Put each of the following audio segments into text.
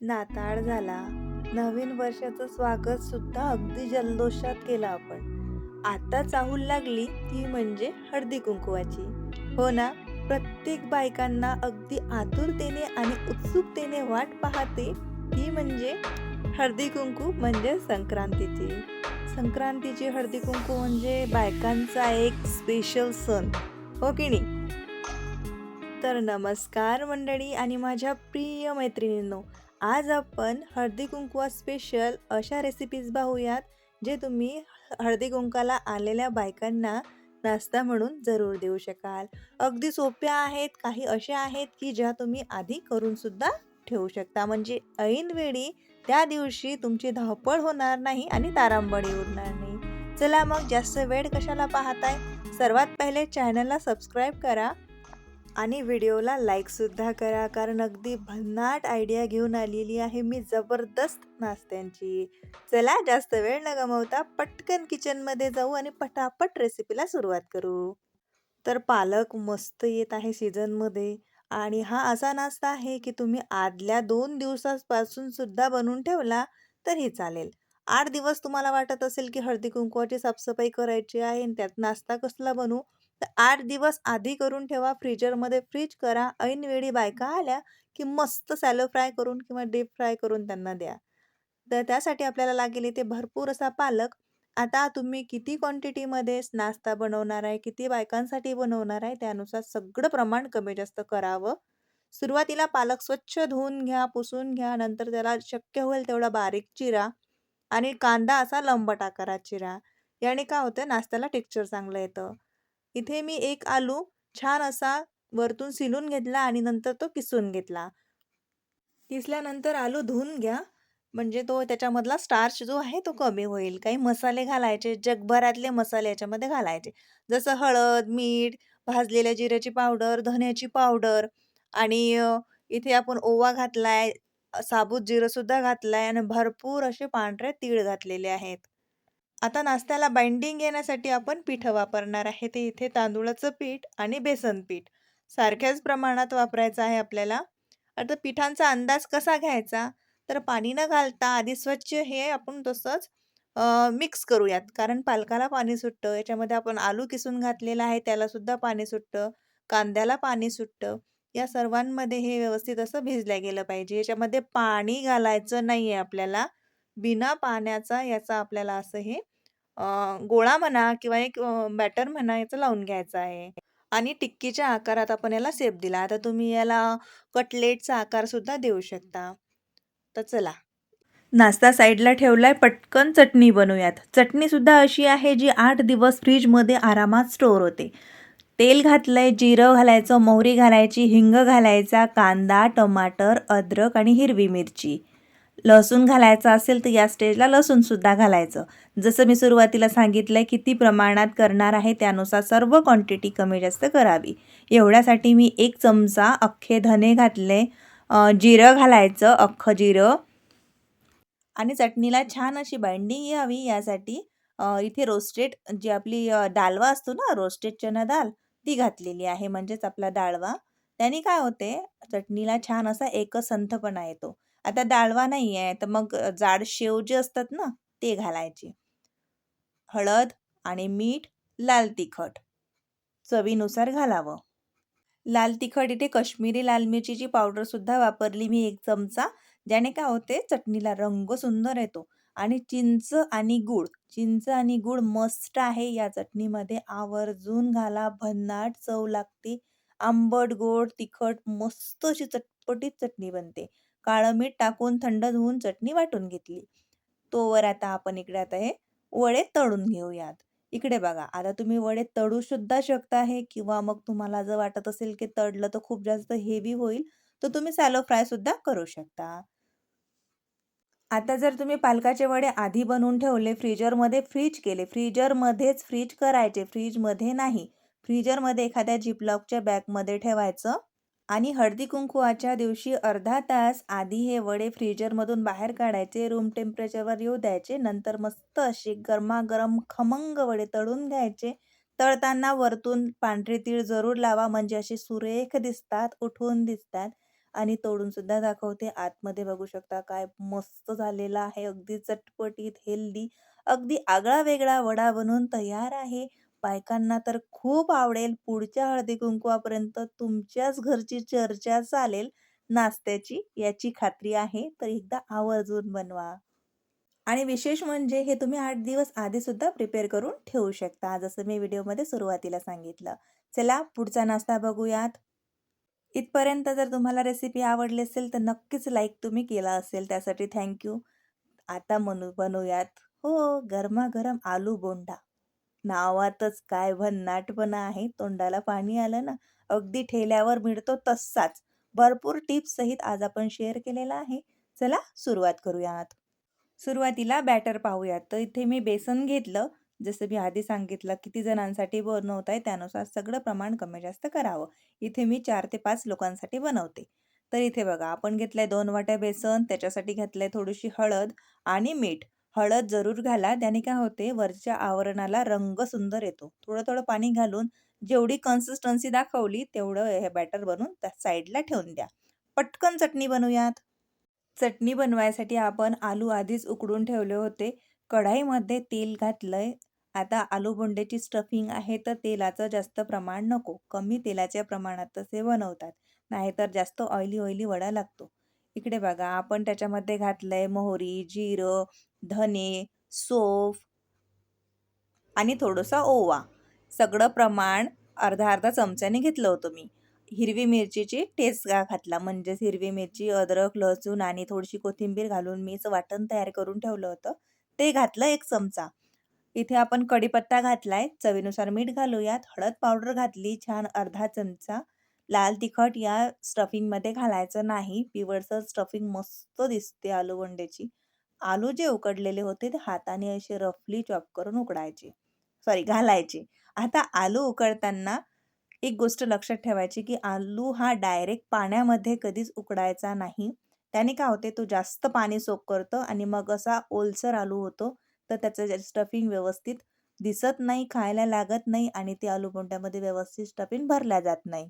नाताळ झाला. नवीन वर्षाचं स्वागत सुद्धा अगदी जल्लोषात केलं आपण. आता चाहूल लागली ती म्हणजे हळदी-कुंकवाची. हो ना? प्रत्येक बायकांना अगदी आतुरतेने आणि उत्सुकतेने वाट पाहते ती म्हणजे हळदी-कुंकू म्हणजे संक्रांतीची. संक्रांतीची हळदी-कुंकू म्हणजे बायकांचा एक स्पेशल सण. हो की नाही? तर नमस्कार मंडळी आणि माझ्या प्रिय मैत्रिणींनो. आज आपण हळदी कुंकवा स्पेशल अशा रेसिपीज पाहूयात, जे तुम्ही हळदी कुंकाला आलेल्या बायकांना नाश्ता म्हणून जरूर देऊ शकाल. अगदी सोप्या आहेत, काही अशा आहेत, की ज्या तुम्ही आधी करून सुद्धा ठेवू शकता. म्हणजे ऐनवेळी त्या दिवशी तुमची धावपळ होणार नाही आणि तारांबळी उरणार नाही. चला मग जास्त वेळ कशाला पाहताय? सर्वात पहिले चॅनलला सबस्क्राईब करा आणि व्हिडिओला लाईकसुद्धा करा. कारण अगदी भन्नाट आयडिया घेऊन आलेली आहे मी जबरदस्त नाश्त्यांची. चला जास्त वेळ न गमावता पटकन किचनमध्ये जाऊ आणि पटापट रेसिपीला सुरुवात करू. तर पालक मस्त येत आहे सीझनमध्ये आणि हा असा नाश्ता आहे, की तुम्ही आदल्या दोन दिवसापासून सुद्धा बनवून ठेवला तरी चालेल. आठ दिवस तुम्हाला वाटत असेल, की हळदी-कुंकवाची साफसफाई करायची आहे आणि त्यात नाश्ता कसला बनवू? तर आठ दिवस आधी करून ठेवा. फ्रीजरमध्ये फ्रीज करा. ऐनवेळी बायका आल्या, की मस्त सॅलो फ्राय करून किंवा डीप फ्राय करून त्यांना द्या. तर त्यासाठी आपल्याला लागेल इथे भरपूर असा पालक. आता तुम्ही किती क्वांटिटीमध्ये नाश्ता बनवणार आहे, किती बायकांसाठी बनवणार आहे, त्यानुसार सगळं प्रमाण कमी-जास्त करावं. सुरुवातीला पालक स्वच्छ धुवून घ्या, पुसून घ्या. नंतर त्याला शक्य होईल तेवढा बारीक चिरा आणि कांदा असा लंबट आकारात चिरा. याने काय होतं नाश्त्याला टेक्स्चर चांगलं येतं. इथे मी एक आलू छान असा वरतून सिलून घेतला आणि नंतर तो किसून घेतला. किसल्यानंतर आलू धुवून घ्या. म्हणजे तो त्याच्यामधला स्टार्च जो आहे तो कमी होईल. काही मसाले घालायचे, जगभरातले मसाले याच्यामध्ये घालायचे. जसं हळद, मीठ, भाजलेल्या जिऱ्याची पावडर, धन्याची पावडर आणि इथे आपण ओवा घातलाय, साबूत जिरंसुद्धा घातलाय आणि भरपूर असे पांढरे तीळ घातलेले आहेत. आता नाश्त्याला बाइंडिंग येण्यासाठी आपण पिठं वापरणार आहे. ते इथे तांदूळाचं पीठ आणि बेसन पीठ सारख्याच प्रमाणात वापरायचं आहे आपल्याला. आता पिठांचा अंदाज कसा घ्यायचा? तर पाणी न घालता आधी स्वच्छ हे आपण तसंच मिक्स करूयात. कारण पालकाला पाणी सुटतं. याच्यामध्ये आपण आलू किसून घातलेला आहे, त्यालासुद्धा पाणी सुटतं. कांद्याला पाणी सुटतं. या सर्वांमध्ये हे व्यवस्थित असं भिजलं गेलं पाहिजे. याच्यामध्ये पाणी घालायचं नाही आहे आपल्याला. बिना पाण्याचा याचा आपल्याला असं हे गोळा म्हणा किंवा एक बॅटर म्हणा याचं लावून घ्यायचं आहे. आणि टिक्कीच्या आकारात आपण याला सेप दिला. आता तुम्ही याला कटलेटचा आकारसुद्धा देऊ शकता. तर चला. नाश्ता साईडला ठेवलाय. पटकन चटणी बनवूयात. चटणीसुद्धा अशी आहे जी आठ दिवस फ्रीजमध्ये आरामात स्टोअर होते. तेल घातलंय, जिरं घालायचं, मोहरी घालायची, हिंग घालायचा, कांदा, टमाटर, अद्रक आणि हिरवी मिरची. लसूण घालायचा असेल तर या स्टेजला लसूणसुद्धा घालायचं. जसं मी सुरुवातीला सांगितलं आहे किती प्रमाणात करणार आहे त्यानुसार सर्व क्वांटिटी कमी-जास्त करावी. एवढ्यासाठी मी एक चमचा अख्खे धने घातले. जिरं घालायचं, अख्खं जिरं आणि चटणीला छान अशी बाइंडिंग यावी यासाठी इथे रोस्टेड जी आपली डालवा असतो ना, रोस्टेड चना दाल ती घातलेली आहे. म्हणजेच आपला डाळवा. त्याने काय होते चटणीला छान असा एकसंथपणा येतो. आता डाळवा आहे तर मग जाड शेव जे असतात ना ते घालायचे. हळद आणि मीठ, लाल तिखट चवीनुसार घालावं. लाल तिखट इथे काश्मीरी लाल मिरचीची पावडरसुद्धा वापरली मी एक चमचा. ज्याने काय होते चटणीला रंग सुंदर येतो आणि चिंच आणि गूळ. चिंच आणि गूळ मस्त आहे या चटणीमध्ये. आवर्जून घाला. भन्नाट चव लागते. आंबट, गोड, तिखट मस्त अशी चटपटीत चटणी बनते. काळं मीठ टाकून थंड धुवून चटणी वाटून घेतली. तोवर आता आपण इकडे आता हे वडे तळून घेऊयात. इकडे बघा आता तुम्ही वडे तळू सुद्धा शकता हे किंवा मग तुम्हाला जर वाटत असेल, की तळलं तर खूप जास्त हेवी होईल, तर तुम्ही सॅलो फ्राय सुद्धा करू शकता. आता जर तुम्ही पालकाचे वडे आधी बनवून ठेवले, फ्रीजरमध्ये फ्रीज केले, फ्रीजरमध्येच फ्रीज करायचे, फ्रीजमध्ये नाही. फ्रीजरमध्ये एखाद्या जिपलॉकच्या बॅगमध्ये ठेवायचं आणि हळदी-कुंकवाच्या दिवशी अर्धा तास आधी हे वडे फ्रीजरमधून बाहेर काढायचे, रूम टेम्परेचरवर येऊ द्यायचे. नंतर मस्त असे गरमागरम खमंग वडे तळून घ्यायचे. तळताना वरतून पांढरे तीळ जरूर लावा म्हणजे असे सुरेख दिसतात, उठून दिसतात आणि तोडून सुद्धा दाखवते. आतमध्ये बघू शकता काय मस्त झालेला आहे. अगदी चटपटीत, हेल्दी, अगदी आगळा-वेगळा वडा बनून तयार आहे. बायकांना तर खूप आवडेल. पुढच्या हळदी-कुंकवापर्यंत तुमच्याच घरची चर्चा चालेल नाश्त्याची याची खात्री आहे. तर एकदा आवर्जून बनवा. आणि विशेष म्हणजे हे तुम्ही आठ दिवस आधी सुद्धा प्रिपेअर करून ठेवू शकता, जसं मी व्हिडिओमध्ये सुरुवातीला सांगितलं. चला पुढचा नाश्ता बघूयात. इथपर्यंत जर तुम्हाला रेसिपी आवडली असेल तर नक्कीच लाईक तुम्ही केला असेल त्यासाठी थँक्यू आता मनू बनवूयात हो, गरमागरम आलू बोंडा. नावातच काय भन्नाटपणा आहे. तोंडाला पाणी आलं ना, अगदी ठेल्यावर मिळतो तसाच. भरपूर टिप्स सहित आज आपण शेअर केलेला आहे. चला सुरुवात करूयात. सुरुवातीला बॅटर पाहूयात. तर इथे मी बेसन घेतलं. जसं मी आधी सांगितलं किती जणांसाठी बनवताय त्यानुसार सगळं प्रमाण कमी जास्त करावं. इथे मी चार ते पाच लोकांसाठी बनवते. तर इथे बघा आपण घेतलंय दोन वाट्या बेसन, त्याच्यासाठी घेतलंय थोडीशी हळद आणि मीठ. हळद जरूर घाला, त्याने काय होते वरच्या आवरणाला रंग सुंदर येतो. थोडं-थोडं पाणी घालून जेवढी कन्सिस्टन्सी दाखवली तेवढं हे बॅटर बनवून त्या साईडला ठेवून द्या. पटकन चटणी बनवूयात. चटणी बनवायसाठी आपण आलू आधीच उकडून ठेवले होते. कढाईमध्ये तेल घातलंय. आता आलू बोंड्याची स्टफिंग आहे तर तेलाचं जास्त प्रमाण नको. कमी तेलाच्या प्रमाणातच हे बनवतात. नाहीतर जास्त ऑइली ऑइली वडा लागतो. इकडे बघा आपण त्याच्यामध्ये घातलंय मोहरी, जिरं, धने, सोफ आणि थोडंसं ओवा. सगळं प्रमाण अर्धा-अर्धा चमच्याने घेतलं होतं मी. हिरवी मिरचीची ठेचा घातला म्हणजेच हिरवी मिरची, अद्रक, लसूण आणि थोडीशी कोथिंबीर घालून मीच वाटण तयार करून ठेवलं होतं. ते घातलं एक चमचा. इथे आपण कढीपत्ता घातलाय. चवीनुसार मीठ घालूयात. हळद पावडर घातली छान अर्धा चमचा. लाल तिखट या स्टफिंगमध्ये घालायचं नाही. पिवळसर स्टफिंग मस्त दिसते आलू वंड्याची आलू जे उकडलेले होते ते हाताने असे रफली चॉप करून उकडायचे. सॉरी घालायचे. आता आलू उकडताना एक गोष्ट लक्षात ठेवायची की आलू हा डायरेक्ट पाण्यामध्ये कधीच उकडायचा नाही. त्याने काय होते तो जास्त पाणी सोप करतो आणि मग असा ओलसर आलू होतो. तर त्याचं स्टफिंग व्यवस्थित दिसत नाही, खायला लागत नाही आणि ते आलू बोंड्यामध्ये व्यवस्थित स्टफिंग भरल्या जात नाही.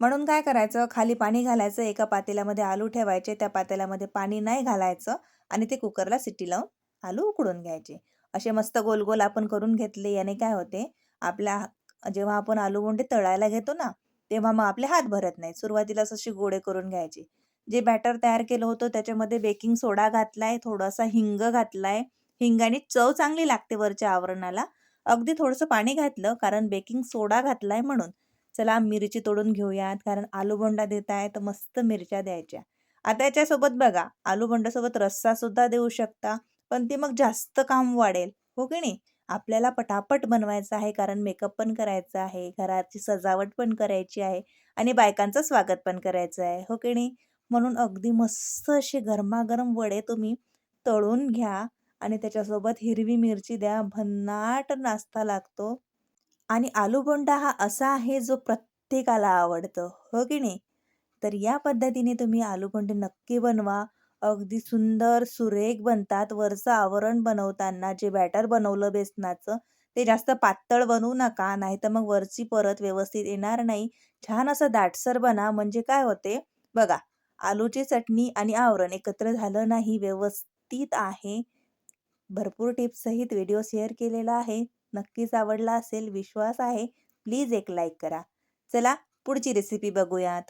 म्हणून काय करायचं खाली पाणी घालायचं, एका पातेल्यामध्ये आलू ठेवायचे, त्या पातेल्यामध्ये पाणी नाही घालायचं आणि ते कुकरला सिटी लावून आलू उकडून घ्यायचे. असे मस्त गोल-गोल आपण करून घेतले. याने काय होते आपल्या जेव्हा आपण आलू बोंडे तळायला घेतो ना, तेव्हा मग आपले हात भरत नाहीत. सुरुवातीला असे गोळे करून घ्यायचे. जे बॅटर तयार केलं होतं त्याच्यामध्ये बेकिंग सोडा घातलाय, थोडासा हिंग घातलाय. हिंगाने चव चांगली लागते वरच्या आवरणाला. अगदी थोडंसं पाणी घातलं कारण बेकिंग सोडा घातलाय म्हणून. चला मिरची तोडून घेऊयात कारण आलू बोंडा देताय तर मस्त मिरच्या द्यायच्या. आता याच्यासोबत बघा आलू बोंड्यासोबत रस्सा सुद्धा देऊ शकता. पण ते मग जास्त काम वाढेल. हो की नाही? आपल्याला पटापट बनवायचं आहे कारण मेकअप पण करायचा आहे, घराची सजावट पण करायची आहे आणि बायकांचं स्वागत पण करायचं आहे. हो की नाही? म्हणून अगदी मस्त असे गरमागरम वडे तुम्ही तळून घ्या आणि त्याच्यासोबत हिरवी मिरची द्या. भन्नाट नाश्ता लागतो. आणि आलू बोंडा हा असा आहे जो प्रत्येकाला आवडतो. हो की नाही? तर या पद्धतीने तुम्ही आलू नक्की बनवा. अगदी सुंदर सुरेख बनतात. वरचं आवरण बनवताना जे बॅटर बनवलं बेसनाचं ते जास्त पातळ बनवू नका. नाहीतर मग वरची परत व्यवस्थित येणार नाही. छान असं दाटसर बना म्हणजे काय होते बघा आलूची चटणी आणि आवरण एकत्र झालं नाही, व्यवस्थित आहे. भरपूर टिप्स सहित व्हिडिओ शेअर केलेला आहे. नक्कीच आवडला असेल विश्वास आहे. प्लीज एक लाईक करा. चला पुढची रेसिपी बघूयात.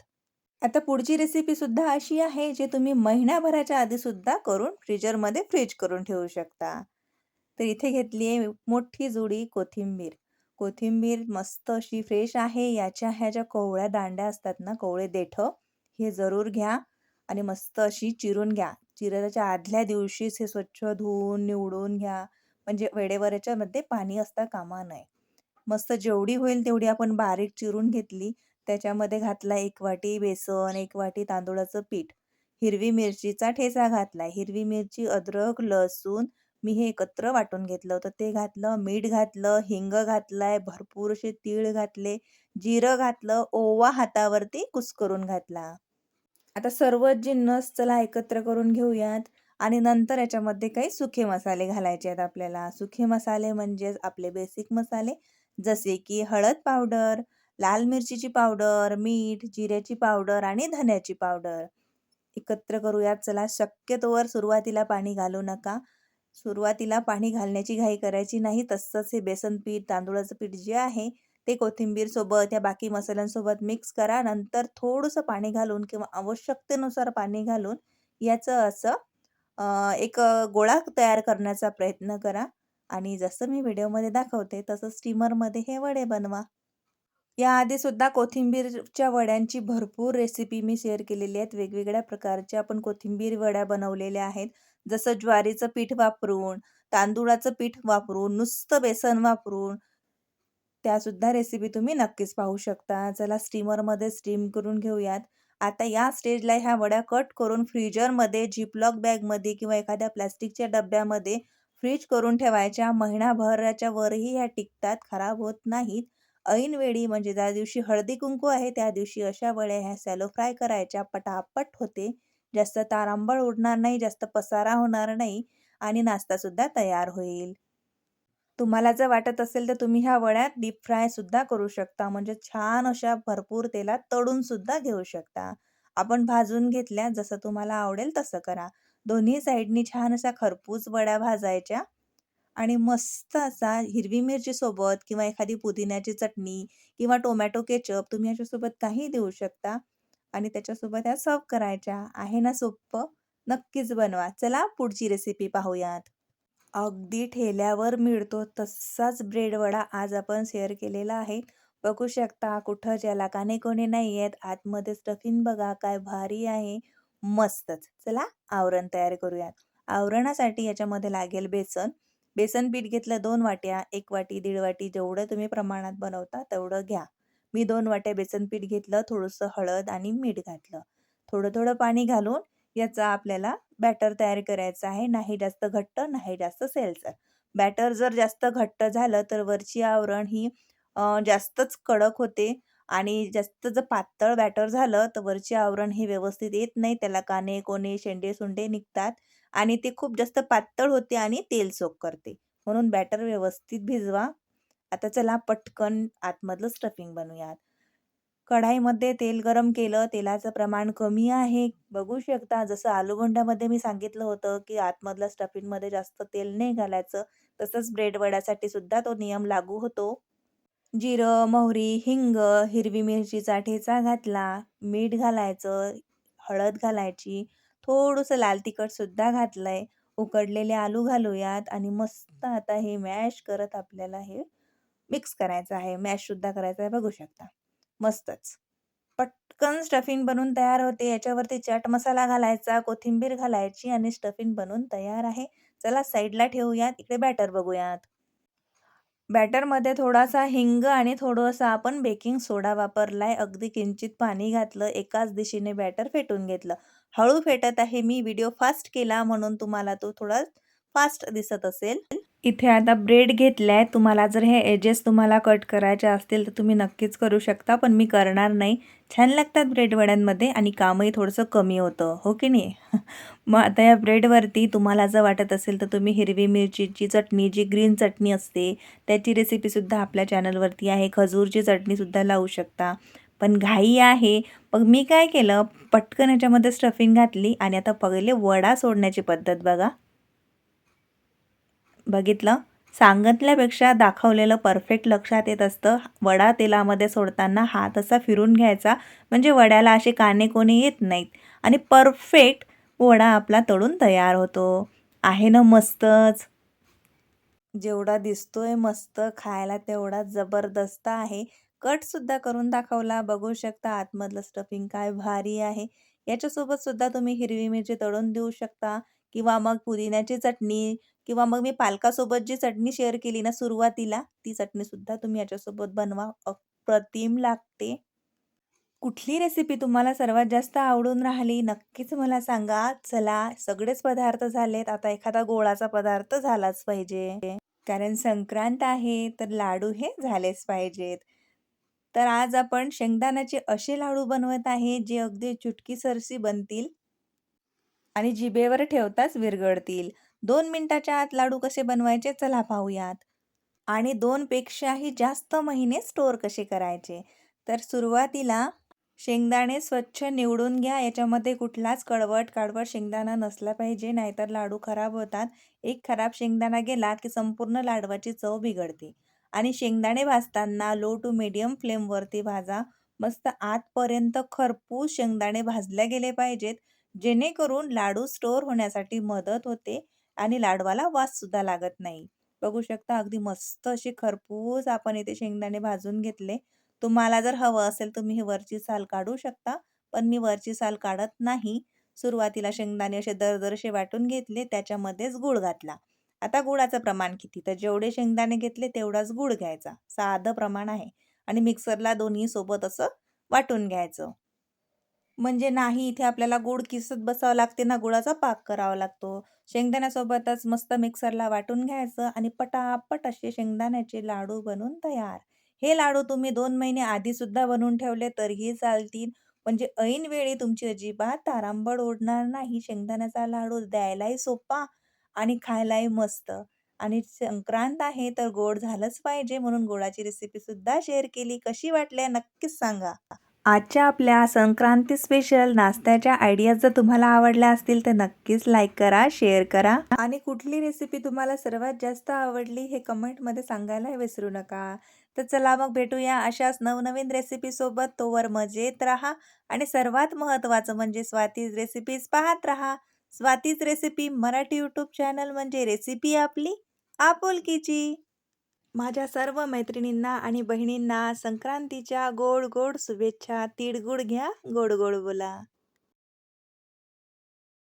आता पुढची रेसिपी सुद्धा अशी आहे जे तुम्ही महिन्याभराच्या आधी सुद्धा करून फ्रीजरमध्ये फ्रीज करून ठेवू शकता. तर इथे घेतली आहे मोठी जुडी कोथिंबीर. कोथिंबीर मस्त अशी फ्रेश आहे. याच्या ह्या ज्या कोवळ्या दांड्या असतात ना, कोवळे देठं हे जरूर घ्या आणि मस्त अशी चिरून घ्या. चिरायच्या आदल्या दिवशीच हे स्वच्छ धुवून निवडून घ्या. म्हणजे वेळेवर याच्यामध्ये पाणी असता कामा नये. मस्त जेवढी होईल तेवढी आपण बारीक चिरून घेतली. त्याच्यामध्ये घातला एक वाटी बेसन, एक वाटी तांदूळाचं पीठ, हिरवी मिरचीचा ठेचा घातला हिरवी मिरची, अद्रक, लसूण मी हे एकत्र वाटून घेतलं होतं ते घातलं. मीठ घातलं, हिंग घातलाय, भरपूर असे तीळ घातले, जिरं घातलं, ओवा हातावरती कुस्करून घातला. आता सर्वच जिन्नस चला एकत्र करून घेऊयात आणि नंतर याच्यामध्ये काही सुखे मसाले घालायचे आहेत आपल्याला. सुखे मसाले म्हणजेच आपले बेसिक मसाले जसे की हळद पावडर, लाल मिरचीची पावडर, मीठ, जिऱ्याची पावडर आणि धन्याची पावडर. एकत्र करूयात. चला शक्यतोवर सुरुवातीला पाणी घालू नका. सुरुवातीला पाणी घालण्याची घाई करायची नाही. तसंच हे बेसन पीठ, तांदूळाचं पीठ जे आहे ते कोथिंबीरसोबत या बाकी मसाल्यांसोबत मिक्स करा. नंतर थोडंसं पाणी घालून किंवा आवश्यकतेनुसार पाणी घालून याचं असं एक गोळा तयार करण्याचा प्रयत्न करा आणि जसं मी व्हिडिओमध्ये दाखवते तसं स्टीमरमध्ये हे वडे बनवा. याआधी सुद्धा कोथिंबीरच्या वड्यांची भरपूर रेसिपी मी शेअर केलेली आहेत. वेगवेगळ्या प्रकारच्या आपण कोथिंबीर वड्या बनवलेल्या आहेत. जसं ज्वारीचं पीठ वापरून, तांदूळाचं पीठ वापरून, नुसतं बेसन वापरून त्यासुद्धा रेसिपी तुम्ही नक्कीच पाहू शकता. चला स्टीमरमध्ये स्टीम करून घेऊयात. आता या स्टेजला ह्या वड्या कट करून फ्रीजरमध्ये, झिपलॉक बॅगमध्ये किंवा एखाद्या प्लॅस्टिकच्या डब्यामध्ये फ्रीज करून ठेवायच्या. महिनाभराच्या वरही ह्या टिकतात, खराब होत नाहीत. ऐनवेळी म्हणजे ज्या दिवशी हळदी-कुंकू आहे त्या दिवशी अशा वड्या ह्या सॅलो फ्राय करायच्या. पटापट होते. जास्त तारांबळ उडणार नाही, जास्त पसारा होणार नाही आणि नाश्तासुद्धा तयार होईल. तुम्हाला जर वाटत असेल तर तुम्ही ह्या वड्यात डीप फ्रायसुद्धा करू शकता. म्हणजे छान अशा भरपूर तेलात तळूनसुद्धा घेऊ शकता. आपण भाजून घेतल्या, जसं तुम्हाला आवडेल तसं करा. दोन्ही साईडनी छान अशा खरपूस वड्या भाजायच्या आणि मस्त असा हिरवी मिरचीसोबत किंवा एखादी पुदिन्याची चटणी किंवा टोमॅटो केचप तुम्ही ह्याच्यासोबत काही देऊ शकता आणि त्याच्यासोबत ह्या सर्व करायच्या. आहे ना सोप्पं? नक्कीच बनवा. चला पुढची रेसिपी पाहूयात. अगदी ठेल्यावर मिळतो तसाच ब्रेड वडा आज आपण शेअर केलेला आहे. बघू शकता कुठं ज्याला काने कोणी नाही आहेत. आतमध्ये स्टफिन बघा काय भारी आहे. मस्तच. चला आवरण तयार करूयात. आवरणासाठी याच्यामध्ये लागेल बेसन. बेसन पीठ घेतलं दोन वाट्या, एक वाटी, दीड वाटी जेवढं तुम्ही प्रमाणात बनवता तेवढं घ्या. मी दोन वाट्या बेसन पीठ घेतलं, थोडंसं हळद आणि मीठ घातलं. थोडं-थोडं पाणी घालून याचा आपल्याला बॅटर तयार करायचं आहे. नाही जास्त घट्ट, नाही जास्त सैलसर. बॅटर जर जास्त घट्ट झालं तर वरची आवरण ही जास्तच कडक होते आणि जास्त जर पातळ बॅटर झालं तर वरची आवरण हे व्यवस्थित येत नाही. त्याला काने कोणे शेंडे-सुंडे निघतात आणि ते खूप जास्त पातळ होते आणि तेल सोक करते. म्हणून बॅटर व्यवस्थित भिजवा. आता चला पटकन आतमधलं स्टफिंग बनवूयात. कढाईमध्ये तेल गरम केलं. तेलाचं प्रमाण कमी आहे. बघू शकता जसं आलूगोंडामध्ये मी सांगितलं होतं, की आतमधल्या स्टफिंगमध्ये जास्त तेल नाही घालायचं. तसंच ब्रेड वड्यासाठी सुद्धा तो नियम लागू होतो. जिरं, मोहरी, हिंग, हिरवी मिरचीचा ठेचा घातला, मीठ घालायचं, हळद घालायची, थोडंसं लाल तिखटसुद्धा घातलंय. उकडलेले आलू घालूयात आणि मस्त आता हे मॅश करत आपल्याला हे मिक्स करायचं आहे. मॅशसुद्धा करायचं आहे बघू शकता. मस्तच. पटकन स्टफिंग बनवून तयार होते. याच्यावरती चाट मसाला घालायचा, कोथिंबीर घालायची आणि स्टफिंग बनवून तयार आहे. चला साईडला ठेवूयात. इकडे बॅटर बघूयात. बॅटरमध्ये थोडासा हिंग आणि थोडंसं आपण बेकिंग सोडा वापरलाय. अगदी किंचित पाणी घातलं. एकाच दिशेने बॅटर फेटून घेतलं. हळू फेटत आहे मी. व्हिडिओ फास्ट केला म्हणून तुम्हाला तो थोडा फास्ट दिसत असेल. इथे आता ब्रेड घेतलाय. तुम्हाला जर हे एजेस तुम्हाला कट करायचे असतील तर तुम्ही नक्कीच करू शकता. पण मी करणार नाही. छान लागतात ब्रेड वड्यांमध्ये आणि कामही थोडंसं कमी होतं. हो की नाही? मग आता या ब्रेडवरती तुम्हाला जर वाटत असेल तर तुम्ही हिरवी मिरचीची चटणी, जी ग्रीन चटणी असते त्याची रेसिपीसुद्धा आपल्या चॅनलवरती आहे. खजूरची चटणीसुद्धा लावू शकता. पण घाई आहे. मग मी काय केलं, पटकन याच्यामध्ये स्टफिंग घातली आणि आता पहिले वडा सोडण्याची पद्धत बघा. बघितलं? सांगितल्यापेक्षा दाखवलेलं परफेक्ट लक्षात येत असतं. वडा तेलामध्ये सोडताना हात असा फिरून घ्यायचा म्हणजे वड्याला असे काने कोणी येत नाहीत आणि परफेक्ट वडा आपला तळून तयार होतो. आहे ना मस्तच? जेवढा दिसतोय मस्त, खायला तेवढा जबरदस्त आहे. कटसुद्धा करून दाखवला. बघू शकता आतमधलं स्टफिंग काय भारी आहे. याच्यासोबत सुद्धा तुम्ही हिरवी मिरची तळून देऊ शकता किंवा मग पुदिन्याची चटणी किंवा मग मी पालकासोबत जी चटणी शेअर केली ना सुरुवातीला, ती चटणीसुद्धा तुम्ही याच्यासोबत बनवा. अप्रतिम लागते. कुठली रेसिपी तुम्हाला सर्वात जास्त आवडून राहिली नक्कीच मला सांगा. चला सगळेच पदार्थ झालेत. आता एखादा गोळाचा पदार्थ झालाच पाहिजे. कारण संक्रांत आहे तर लाडू हे झालेच पाहिजेत. तर आज आपण शेंगदाण्याचे असे लाडू बनवत आहे जे अगदी चुटकी सरसी बनतील आणि जिभेवर ठेवताच विरघळतील. 2 मिनिटाच्या आत लाडू कसे बनवायचे चला पाहूयात. आणि दोनपेक्षाही जास्त महिने स्टोअर कसे करायचे. तर सुरुवातीला शेंगदाणे स्वच्छ निवडून घ्या. याच्यामध्ये कुठलाच कडवट काळवट शेंगदाणा नसला पाहिजे नाहीतर लाडू खराब होतात. एक खराब शेंगदाणा गेला की संपूर्ण लाडवाची चव बिघडते. आणि शेंगदाणे भाजताना लो टू मिडियम फ्लेमवरती भाजा. मस्त आतपर्यंत खरपूस शेंगदाणे भाजले गेले पाहिजेत. जेणेकरून लाडू स्टोअर होण्यासाठी मदत होते आणि लाडवाला वाससुद्धा लागत नाही. बघू शकता अगदी मस्त अशी खरपूस आपण इथे शेंगदाणे भाजून घेतले. तुम्हाला जर हवं असेल तुम्ही ही वरची साल काढू शकता पण मी वरची साल काढत नाही. सुरुवातीला शेंगदाणे असे दरदरशे वाटून घेतले त्याच्यामध्येच गूळ घातला. आता गुळाचं प्रमाण किती? तर जेवढे शेंगदाणे घेतले तेवढाच गूळ घ्यायचा. साधं प्रमाण आहे. आणि मिक्सरला दोन्ही सोबत असं वाटून घ्यायचं. म्हणजे नाही इथे आपल्याला गुळ किसत बसावं लागते ना गुळाचा पाक करावा लागतो. शेंगदाण्यासोबतच मस्त मिक्सरला वाटून घ्यायचं आणि पटापट असे शेंगदाण्याचे लाडू बनवून तयार. हे लाडू तुम्ही दोन महिने आधी सुद्धा बनवून ठेवले तरीही चालतील. म्हणजे ऐन वेळी तुमची अजिबात तारांबळ ओढणार नाही. शेंगदाण्याचा लाडू द्यायलाही सोपा आणि खायलाही मस्त. आणि संक्रांत आहे तर गोड झालंच पाहिजे म्हणून गोडाची रेसिपी सुद्धा शेअर केली. कशी वाटल्या नक्कीच सांगा. आजच्या आपल्या संक्रांती स्पेशल नाश्त्याच्या आयडियाज जर तुम्हाला आवडल्या असतील तर नक्कीच लाईक करा शेअर करा. आणि कुठली रेसिपी तुम्हाला सर्वात जास्त आवडली हे कमेंटमध्ये सांगायला विसरू नका. तर चला मग भेटूया अशाच नवनवीन रेसिपीसोबत तोवर मजेत राहा आणि सर्वात महत्त्वाचं म्हणजे स्वातीज रेसिपीज पाहत राहा. Swati's recipe Marathi YouTube channel म्हणजे रेसिपी आपली आपुलकीची. माझ्या सर्व मैत्रिणींना आणि बहिणींना संक्रांतीच्या गोड गोड शुभेच्छा. तिळगुळ घ्या गोड गोड बोला.